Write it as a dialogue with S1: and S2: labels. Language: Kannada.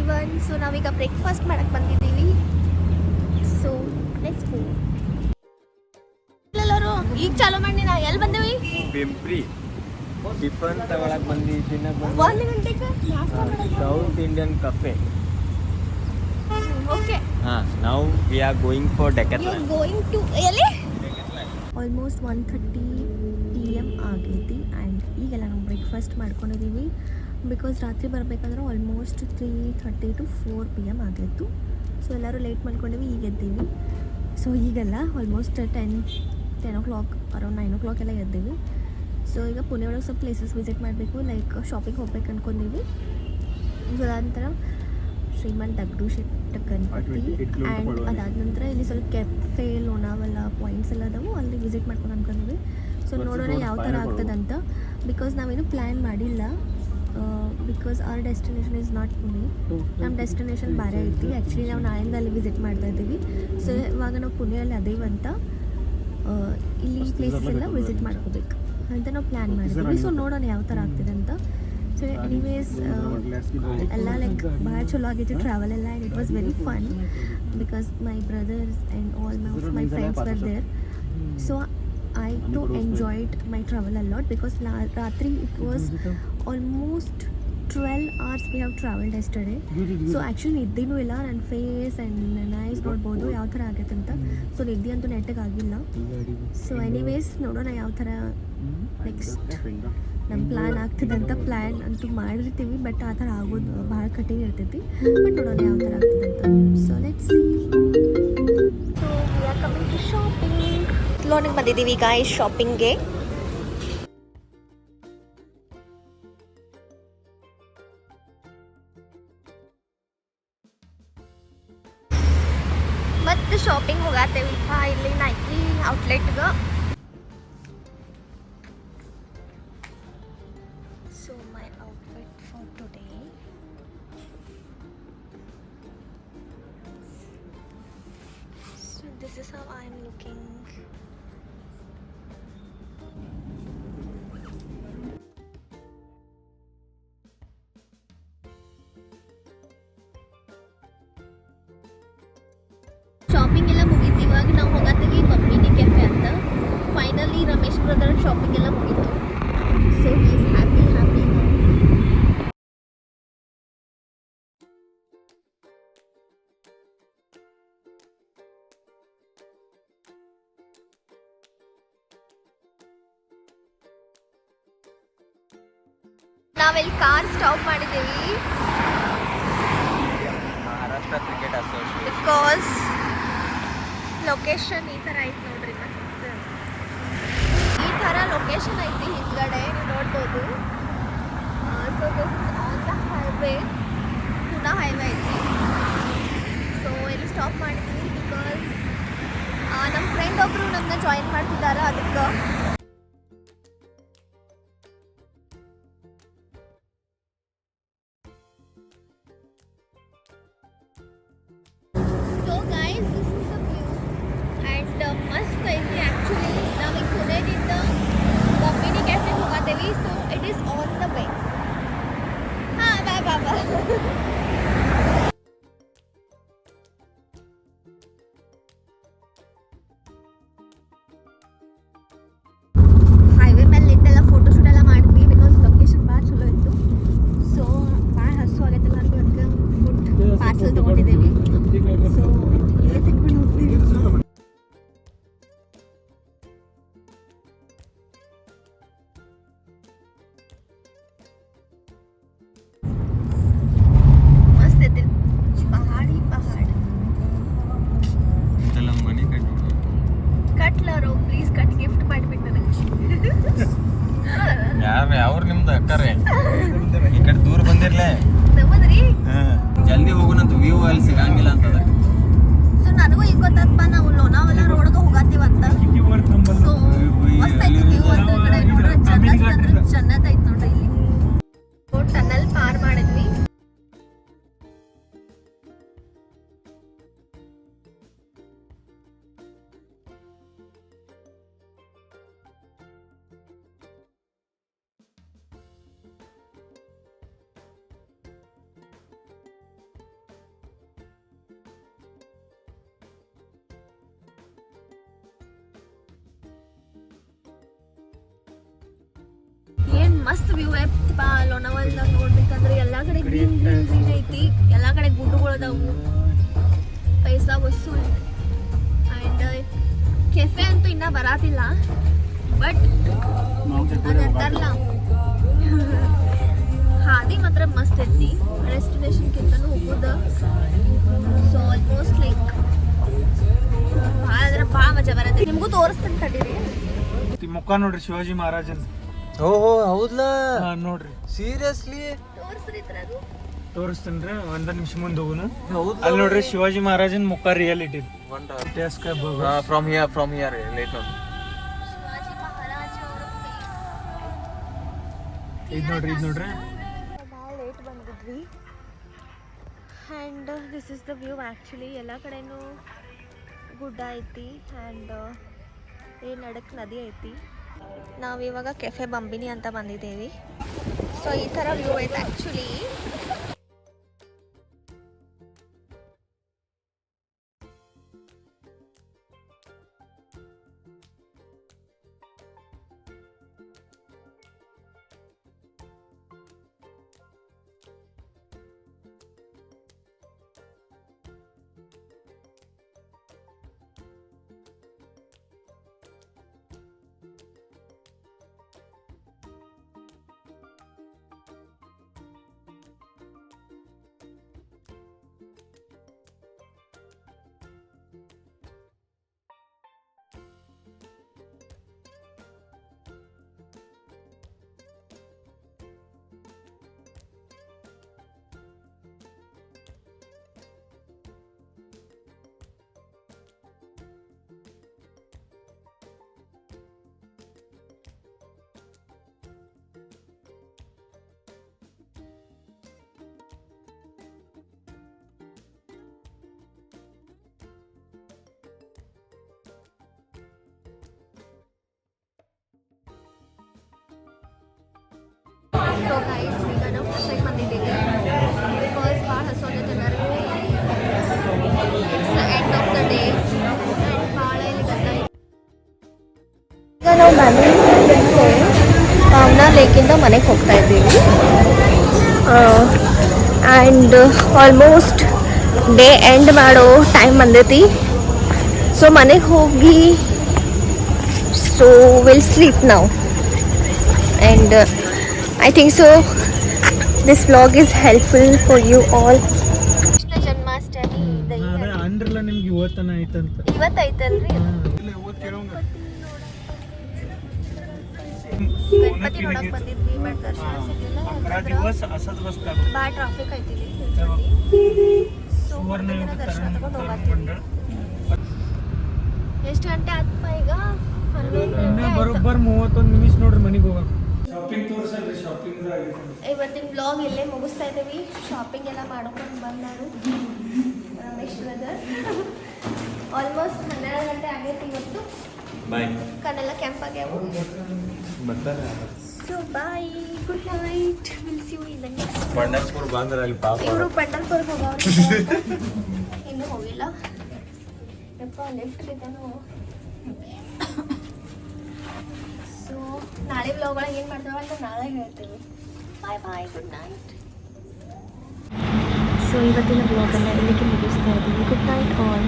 S1: ಇವನ್ ಸೊ ನಾವೀಗ ಬ್ರೇಕ್ಫಾಸ್ಟ್ ಮಾಡಕ್ಕೆ ಬಂದಿದ್ದೀವಿ. ಸೊ ಗೋ ಎಲ್ಲರೂ ಈಗ ಚಾಲೂ ಮಾಡಿ ನಾವು ಎಲ್ಲಿ ಬಂದೇವಿ?
S2: ಬಿಂಪ್ರಿ ಟಿಫನ್ ತಗೊಳಕ್ ಬಂದು ತಿನ್ನಕ್ ಬಂದು.
S1: ಒಂದು ಗಂಟೆಗೆ
S2: ಸೌತ್ ಇಂಡಿಯನ್ ಕಫೆ
S1: ಓಕೆ
S2: ಹಾ ನಾವು we are going for Decathlon
S1: going to ಎಲ್ಲಿ? Almost one thirty P M ಆಗೈತಿ ಆ್ಯಂಡ್ ಈಗೆಲ್ಲ ನಾವು ಬ್ರೇಕ್ಫಾಸ್ಟ್ ಮಾಡ್ಕೊಂಡಿದ್ದೀವಿ ಬಿಕಾಸ್ ರಾತ್ರಿ ಬರಬೇಕಂದ್ರೆ almost three thirty to four P M ಆಗಿತ್ತು. ಸೊ ಎಲ್ಲರೂ ಲೇಟ್ ಮಾಡ್ಕೊಂಡಿವಿ ಈಗ ಎದ್ದೀವಿ. ಸೊ ಈಗೆಲ್ಲ almost ten ten o'clock around nine o'clock ಎಲ್ಲ ಎದ್ದೀವಿ. ಸೊ ಈಗ ಪುಣೆ ಒಳಗೆ ಸ್ವಲ್ಪ ಪ್ಲೇಸಸ್ ವಿಸಿಟ್ ಮಾಡಬೇಕು ಲೈಕ್ ಶಾಪಿಂಗ್ ಹೋಗ್ಬೇಕು ಅಂದ್ಕೊಂಡಿವಿ ಸೊ ಅದಾದ ನಂತರ ಶ್ರೀಮಂತ್ ದಗ್ಡು ಶೆಟ್ಟ ಗಣಪತಿ ಆ್ಯಂಡ್ ಅದಾದ ನಂತರ ಇಲ್ಲಿ ಸ್ವಲ್ಪ ಕೆಫೆ ಲೋನಾವಲ್ಲ ಪಾಯಿಂಟ್ಸ್ ಎಲ್ಲ ಅದಾವು. ಅಲ್ಲಿ ವಿಸಿಟ್ ಮಾಡ್ಕೊಂಡು ಅಂದ್ಕೊಂಡಿವಿ ಸೊ ನೋಡೋಣ ಯಾವ ಥರ ಆಗ್ತದಂತ. ಬಿಕಾಸ್ ನಾವೇನು ಪ್ಲ್ಯಾನ್ ಮಾಡಿಲ್ಲ. Because our destination is not Pune ನಮ್ಮ ಡೆಸ್ಟಿನೇಷನ್ ಬೇರೆ ಐತಿ. ಆ್ಯಕ್ಚುಲಿ ನಾವು ನಾಳೆಯಿಂದ ಅಲ್ಲಿ ವಿಸಿಟ್ ಮಾಡ್ತಾ ಇದ್ದೀವಿ. ಸೊ ಇವಾಗ ನಾವು ಪುಣೆಯಲ್ಲಿ ಅದೇವಂತ ಆ, ಇಲ್ಲಿ ಪ್ಲೇಸಸ್ ಎಲ್ಲ ವಿಸಿಟ್ ಮಾಡ್ಕೋಬೇಕು. ಅಂತ ನಾವು ಪ್ಲ್ಯಾನ್ ಮಾಡಿದ್ದೀವಿ. ಸೊ ನೋಡೋಣ ಯಾವ ಥರ ಆಗ್ತಿದೆ ಅಂತ. ಸೊ ಎನಿವೇಸ್ ಎಲ್ಲ ಲೈಕ್ ಭಾಳ ಚಲೋ ಆಗಿತ್ತು ಟ್ರಾವೆಲ್ ಎಲ್ಲ and it was very fun because my brothers and all my my friends were there so I too enjoyed my travel a lot because ರಾತ್ರಿ it was almost twelve hours we have travelled yesterday so actually ನಿದ್ದೆನೂ ಇಲ್ಲ ನನ್ನ ಫೇಸ್ ಆ್ಯಂಡ್ ನೈಸ್ ಐಸ್ ನೋಡ್ಬೋದು ಯಾವ ಥರ ಆಗೈತೆ ಅಂತ. ಸೊ ನಿದ್ದೆ ಅಂತೂ ನೆಟ್ಟಗೆ ಆಗಿಲ್ಲ. ಸೊ ಎನಿವೇಸ್ ನೋಡೋಣ ಯಾವ ಥರ ನೆಕ್ಸ್ಟ್ ನಮ್ಮ ಪ್ಲ್ಯಾನ್ ಆಗ್ತದೆ ಅಂತ ಪ್ಲ್ಯಾನ್ ಅಂತೂ ಮಾಡಿರ್ತೀವಿ ಬಟ್ ಆ ಥರ ಆಗೋದು ಭಾಳ ಕಠಿಣ ಇರ್ತೈತಿ. ಬಟ್ ನೋಡೋಣ ಯಾವ ಥರ ಆಗ್ತದೆ ಅಂತ. So let's so we are coming to shopping ಲೋನಿಗೆ ಬಂದಿದ್ದೀವಿ ಈಗ ಈ ಶಾಪಿಂಗ್ಗೆ けど ರಮೇಶ್ ಬ್ರದರ್ ಶಾಪಿಂಗ್ ಎಲ್ಲ ಮುಗೀತು. ಸೊ ಈಸ್ ಹ್ಯಾಪಿ ಹ್ಯಾಪಿ ನಾವಿಲ್ಲಿ ಕಾರ್ ಸ್ಟಾಪ್ ಮಾಡಿದ್ದೀವಿ.
S2: Maharashtra cricket association
S1: because location ಈ ಥರ ಮಸ್ತ್ ಈ ಥರ ಲೊಕೇಶನ್ ಐತಿ ಹಿಂದ್ಗಡೆ, ನೀವು ನೋಡ್ಬೋದು. So this on the highway Poona highway ಐತಿ. ಸೊ ಇಲ್ಲಿ ಸ್ಟಾಪ್ ಮಾಡಿದ್ದೀನಿ ಬಿಕಾಸ್ ನಮ್ಮ ಫ್ರೆಂಡ್ ಒಬ್ಬರು ನಮ್ಮನ್ನ ಜಾಯಿನ್ ಮಾಡ್ತಿದ್ದಾರೆ ಅದಕ್ಕೆ. ನಿಮ್ದು ಅಕ್ಕರೆ? ಈ ಕಡೆ ದೂರ ಬಂದಿರ್ಲೆ? ಜಲ್ದಿ ಹೋಗುನಂತ ವ್ಯೂ ಅಲ್ಲಿ ಸಿಗಂಗಿಲ್ಲ ಅಂತ ಸೊ ನನಗೂ ಈಗ ಗೊತ್ತಪ್ಪ ನಾವು ಲೋನಾವಲ ರೋಡ್ಗೆ ಹೋಗತ್ತೀವಿ ಅಂತ. ಸೊ ಮಸ್ತ್ ಐತಿ
S2: ನೋಡ್ರಿ. ಅಂದ್ರೆ
S1: ಜನ್ನತ್ ಐತಿ ನೋಡ್ರಿ ಇಲ್ಲಿ. ಟನಲ್ ಪಾರ್ ಮಾಡಿ ಐತಪ್ಪ ಲೋನಾವಲ್ದಾಗ ನೋಡ್ಬೇಕಂದ್ರೆ ಎಲ್ಲ ಕಡೆ ಗ್ರೀನ್ ಗ್ರೀನ್ ಗ್ರೀನ್ ಐತಿ ಎಲ್ಲ ಕಡೆ ಗುಡ್ಡಗಳು ಅದಾವು ಪೈಸಾ ವಸೂಲ್ ಆ್ಯಂಡ್ ಕೆಫೆ ಅಂತೂ ಇನ್ನೂ ಬರಾತಿಲ್ಲ ಬಟ್ ಅದಂತಾರಲ್ಲ ಹಾದಿ ಮಾತ್ರ ಮಸ್ತ್ ಐತಿ ಡೆಸ್ಟಿನೇಷನ್ಗಿಂತನೂ ಹೋಗೋದು ಸೊ ಆಲ್ಮೋಸ್ಟ್ ಲೈಕ್ ಭಾಳ ಅಂದ್ರೆ ಭಾಳ ಮಜಾ ಬರತ್ತೆ. ನಿಮಗೂ ತೋರಿಸ್ತೀನಿ ತಡೀರಿ.
S3: ಮುಖ ನೋಡ್ರಿ ಶಿವಾಜಿ ಮಹಾರಾಜನ್.
S2: ಓಹೋ ಹೌದ್ಲಾ?
S3: ಹಾ, ನೋಡ್ರಿ.
S2: ಸೀರಿಯಸ್ಲಿ
S1: ತೋರಿಸ್ರಿ ಈ ಥರದ್ದು
S3: ತೋರಿಸ್ತೇನ್ರಿ ಒಂದ ನಿಮಿಷ ಮುಂದೆ ಹೋಗುನು.
S2: ಹೌದ್ಲಾ?
S3: ಅಲ್ಲಿ ನೋಡ್ರಿ ಶಿವಾಜಿ ಮಹಾರಾಜನ್ ಮುಖ reality
S2: from here from here late on
S1: Shivaji Maharaj ಅವರ
S3: ಇದ್ ನೋಡ್ರಿ ಇದ್ ನೋಡ್ರಿ.
S1: ಭಾಳ ಲೇಟ್ ಬಂದಿದ್ವಿ and this is the view actually ಎಲ್ಲ ಕಡೆನೂ ಗುಡ್ಡ ಐತಿ. ಆ್ಯಂಡ್ ಈ ನಡಕ್ ನದಿ ಐತಿ. ನಾವು ಇವಾಗ ಕೆಫೆ ಬಂಬಿನಿ ಅಂತ ಬಂದಿದ್ದೀವಿ. ಸೊ ಈ ಥರ ವ್ಯೂ ಐತೆ ಆ್ಯಕ್ಚುಲಿ ಸೊ ಗೈಸ್ ಈಗ ನಾವು ಕೆಫೆಗೆ ಬಂದಿದ್ದೀವಿ ಬಿಕಾಸ್ ಭಾಳ ಹಸೋದೈತೆ ಎಲ್ಲರಿಗೂ it's end of the day and ಭಾಳ ಇಲ್ಲಿ ಗದ್ದಲ ಈಗ ನಾವು ಬ್ಯಾಂಗ್ಳೂರ್ ಭಾವನಾ ಲೇಕಿಂದ ಮನೆಗೆ ಹೋಗ್ತಾ ಇದ್ದೀವಿ ಆ್ಯಂಡ್ ಆಲ್ಮೋಸ್ಟ್ ಡೇ ಎಂಡ್ ಮಾಡೋ ಟೈಮ್ ಬಂದೈತಿ. ಸೊ ಮನೆಗೆ ಹೋಗಿ ಸೊ ವಿಲ್ ಸ್ಲೀಪ್ ನಾವು and uh, think think so. This vlog is helpful for you all. Krishna Janmashtami
S3: ಅಂದ್ರಲ್ಲ ನಿಮ್ಗೆ ಇವತ್ತನ ಐತಂತ
S1: ಇವತ್ತೈತಲ್ರಿ ಗಣಪತಿ ನೋಡಕ್ ಬಂದಿದ್ವಿ ಬಟ್ ದರ್ಶನ ಸಿಗ್ಲಿಲ್ಲ. ಭಾಳ ಟ್ರಾಫಿಕ್ ಐತಿ ಸೊ
S3: ಸುವರ್ಣ
S1: ದಿನ
S3: ಯುಗ
S1: ದರ್ಶನ
S3: ತರಂಗ
S1: ತಗೊಂಡು
S3: ತರಂಗ
S1: ಹೋಗತ್ತೀವಿ
S3: ಮಂಡಳ
S1: ಎಷ್ಟು ಗಂಟೆ ಆತ್ಮ ಈಗ? ಹನ್ನೊಂದು.
S3: ಬರೋಬ್ಬರ್ ಮೂವತ್ತೊಂದು ನಿಮಿಷ ನೋಡ್ರಿ ಮನೆಗೆ ಹೋಗಕ್. ಶಾಪಿಂಗ್ ತೋರಿಸಲ್ರಿ ಶಾಪಿಂಗ್
S1: ಇವತ್ತಿನ ಬ್ಲಾಗ್ ಇಲ್ಲೇ ಮುಗಿಸ್ತಾ ಇದ್ದೀವಿ. ಶಾಪಿಂಗ್ ಎಲ್ಲ ಮಾಡ್ಕೊಂಡು ಬಂದಾರು ರಮೇಶ್ ಬ್ರದರ್ ಆಲ್ಮೋಸ್ಟ್ ಹನ್ನೆರಡು ಗಂಟೆ ಆಗೈತಿ ಇವತ್ತು.
S2: ಬಾಯ್
S1: ಕಣ್ಣೆಲ್ಲ ಕೆಂಪಾಗ್ಯಾವು.
S2: ಬರ್ತಾರೆ.
S1: So bye good night will see you in the next
S2: Pandharpur ಬಂದ್ರ ಅಲ್ಲಿ ಪಾಪ
S1: ಇವರು ಪೆಂಡಲ್ಪುರ್ಗೆ ಹೋಗವ್ರು ಇನ್ನೂ ಹೋಗಿಲ್ಲ. ಯಪ್ಪ ಲಿಫ್ಟ್ ಇದ್ದಾನು ಸೊ, ನಾಳೆ ಬ್ಲಾಗ್ ಒಳಗೆ ಏನು ಮಾಡ್ತೇವೆ ಅಂತ ನಾಳೆ ಹೇಳ್ತೀವಿ. Bye bye good night so ಇವತ್ತಿನ ಬ್ಲಾಗನ್ನು ಇಲ್ಲಿಗೆ ಮುಗಿಸ್ತಾ ಇದ್ದೀನಿ. Good night all